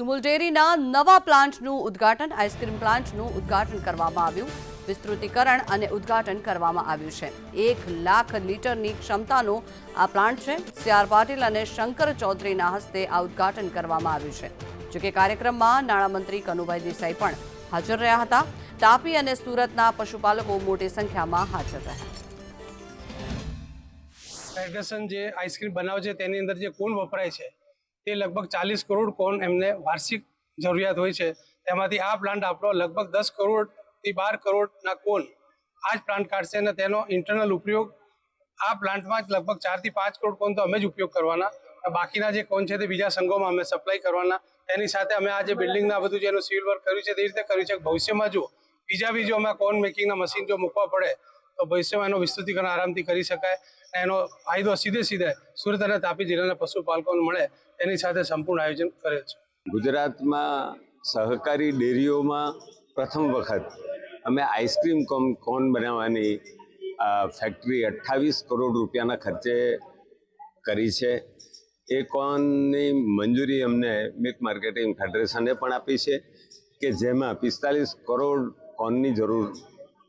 સુમુલ ડેરીના નવા પ્લાન્ટનું ઉદ્ઘાટન, આઈસ્ક્રીમ પ્લાન્ટનું ઉદ્ઘાટન કરવામાં આવ્યું. વિસ્તૃતીકરણ અને ઉદ્ઘાટન કરવામાં આવ્યું છે. એક લાખ લીટરની ક્ષમતાનો આ પ્લાન્ટ છે. સીઆર પાટીલ અને શંકર ચૌધરીના હસ્તે આ ઉદ્ઘાટન કરવામાં આવ્યું છે. જોકે કાર્યક્રમમાં નાણામંત્રી કનુભાઈ દેસાઈ પણ હાજર રહ્યા હતા. તાપી અને સુરતના પશુપાલકો મોટી સંખ્યામાં હાજર રહ્યા. ફેડરેશન જે આઈસ્ક્રીમ બનાવે છે, તેની અંદર જે કુલ વપરાય છે તે લગભગ ચાલીસ કરોડ કોન એમને વાર્ષિક જરૂરિયાત હોય છે. તેમાંથી આ પ્લાન્ટ આપણો લગભગ દસ કરોડથી બાર કરોડના કોન આ જ પ્લાન્ટ કાઢશે અને તેનો ઇન્ટરનલ ઉપયોગ આ પ્લાન્ટમાં જ લગભગ ચારથી પાંચ કરોડ કોન તો અમે જ ઉપયોગ કરવાના. બાકીના જે કોન છે તે બીજા સંઘોમાં અમે સપ્લાય કરવાના. તેની સાથે અમે આ જે બિલ્ડિંગના બધું જે એનું સિવિલ વર્ક કર્યું છે તે રીતે કર્યું છે. ભવિષ્યમાં જો બીજા બી અમે કોન મેકિંગના મશીન જો મૂકવા પડે તો ભવિષ્યમાં એનો વિસ્તૃતિકરણ આરામથી કરી શકાય અને એનો ફાયદો સીધે સીધે સુરત અને તાપી જિલ્લાના પશુપાલકોને મળે તેની સાથે સંપૂર્ણ આયોજન કરે છે. ગુજરાતમાં સહકારી ડેરીઓમાં પ્રથમ વખત અમે આઈસ્ક્રીમ કોમ કોન બનાવવાની ફેક્ટરી અઠ્ઠાવીસ કરોડ રૂપિયાના ખર્ચે કરી છે. એ કોનની મંજૂરી અમને મિલ્ક માર્કેટિંગ ફેડરેશને પણ આપી છે કે જેમાં પિસ્તાલીસ કરોડ કોનની જરૂર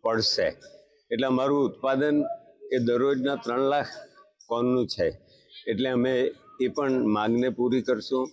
પડશે. એટલે અમારું ઉત્પાદન એ દરરોજના ત્રણ લાખ કોનનું છે. એટલે અમે એ પણ માંગને પૂરી કરશું.